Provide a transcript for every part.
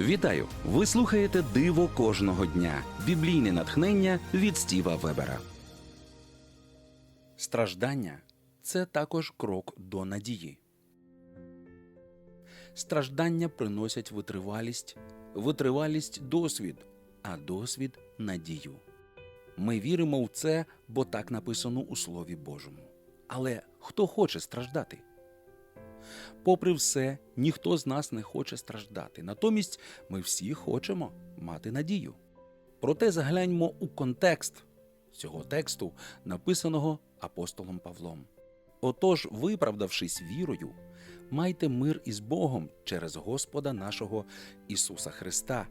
Вітаю! Ви слухаєте Диво кожного дня. Біблійне натхнення від Стіва Вебера. Страждання це також крок до надії. Страждання приносять витривалість, витривалість досвід, а досвід надію. Ми віримо в це, бо так написано у Слові Божому. Але хто хоче страждати? Попри все, ніхто з нас не хоче страждати. Натомість ми всі хочемо мати надію. Проте загляньмо у контекст цього тексту, написаного апостолом Павлом. Отож, виправдавшись вірою, майте мир із Богом через Господа нашого Ісуса Христа,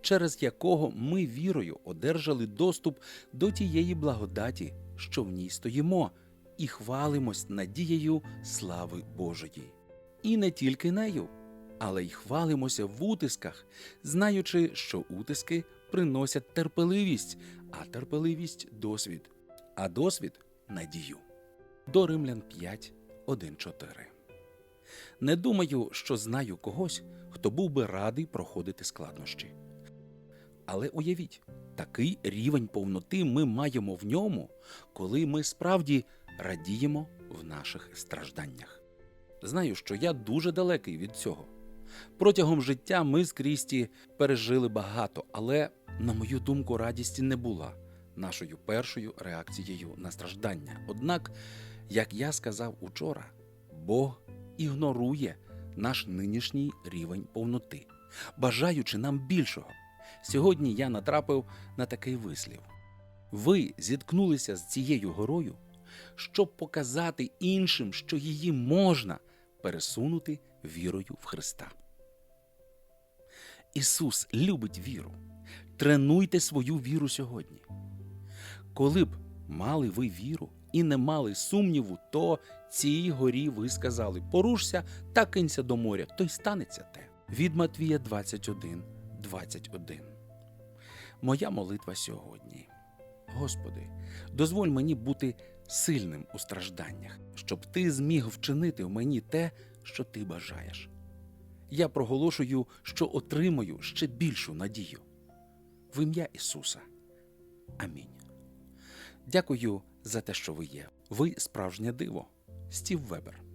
через якого ми вірою одержали доступ до тієї благодаті, що в ній стоїмо, і хвалимось надією слави Божої. І не тільки нею, але й хвалимося в утисках, знаючи, що утиски приносять терпеливість, а терпеливість досвід, а досвід надію. До Римлян 5, 1, 4. Не думаю, що знаю когось, хто був би радий проходити складнощі. Але уявіть, такий рівень повноти ми маємо в ньому, коли ми справді радіємо в наших стражданнях. Знаю, що я дуже далекий від цього. Протягом життя ми з Крісті пережили багато, але, на мою думку, радісті не була нашою першою реакцією на страждання. Однак, як я сказав учора, Бог ігнорує наш нинішній рівень повноти, бажаючи нам більшого. Сьогодні я натрапив на такий вислів: ви зіткнулися з цією горою, щоб показати іншим, що її можна пересунути вірою в Христа. Ісус любить віру. Тренуйте свою віру сьогодні. Коли б мали ви віру і не мали сумніву, то цій горі ви сказали: порушся та кинься до моря, то й станеться те. Від Матвія 21, 21. Моя молитва сьогодні. Господи, дозволь мені бути сильним у стражданнях, щоб ти зміг вчинити в мені те, що ти бажаєш. Я проголошую, що отримаю ще більшу надію. В ім'я Ісуса. Амінь. Дякую за те, що ви є. Ви справжнє диво. Стів Вебер.